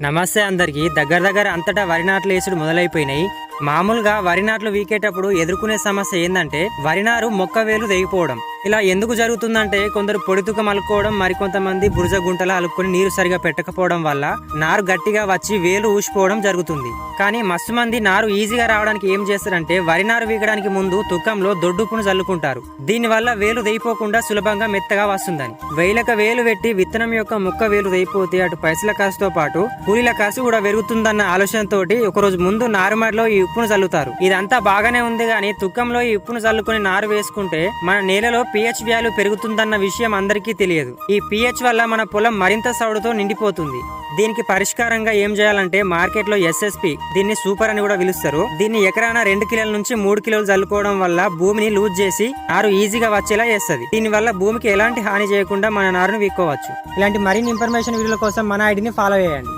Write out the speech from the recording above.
నమస్తే అందరికీ. దగ్గర దగ్గర అంతటా వరి నాట్లు వేసుడు మొదలైపోయినాయి. మామూలుగా వరి నాట్లు వీకేటప్పుడు ఎదుర్కొనే సమస్య ఏంటంటే వరి నారు మొక్క వేలు తెగిపోవడం. ఇలా ఎందుకు జరుగుతుందంటే కొందరు పొడి తుకం అలుకోవడం మరికొంతమంది బురజ గుంటలు అలుక్కొని నీరు సరిగా పెట్టకపోవడం వల్ల నారు గట్టిగా వచ్చి వేలు ఊసిపోవడం జరుగుతుంది. కానీ మస్తు మంది నారు ఈజీగా రావడానికి ఏం చేస్తారంటే వరి నారు వీగడానికి ముందు తుకంలో దొడ్డుపును చల్లుకుంటారు. దీనివల్ల వేలు తెగిపోకుండా సులభంగా మెత్తగా వస్తుందని. వేలక వేలు పెట్టి విత్తనం యొక్క మొక్క వేలు తెగిపోతే అటు పైసల ఖర్చుతో పాటు కూలీల ఖర్చు కూడా పెరుగుతుందన్న ఆలోచనతోటి ఒకరోజు ముందు నారుమడిలో ఈ ఉప్పును చల్లుతారు. ఇదంతా బాగానే ఉంది కానీ తుక్కంలో ఈ ఉప్పును చల్లుకుని నారు వేసుకుంటే మన నేలలో పిహెచ్ వ్యాల్యూ పెరుగుతుందన్న విషయం అందరికీ తెలియదు. ఈ పిహెచ్ వల్ల మన పొలం మరింత సౌడుతో నిండిపోతుంది. దీనికి పరిష్కారంగా ఏం చేయాలంటే మార్కెట్లో ఎస్ఎస్పి దీన్ని సూపర్ అని కూడా పిలుస్తారు. దీన్ని ఎకరాన రెండు కిలోల నుంచి మూడు కిలోలు చల్లుకోవడం వల్ల భూమిని లూజ్ చేసి నారు ఈజీగా వచ్చేలా చేస్తుంది. దీని వల్ల భూమికి ఎలాంటి హాని చేయకుండా మన నారును వీక్కోవచ్చు. ఇలాంటి మరిన్ని ఇన్ఫర్మేషన్ వీడియోల కోసం మన ఐడిని ఫాలో చేయండి.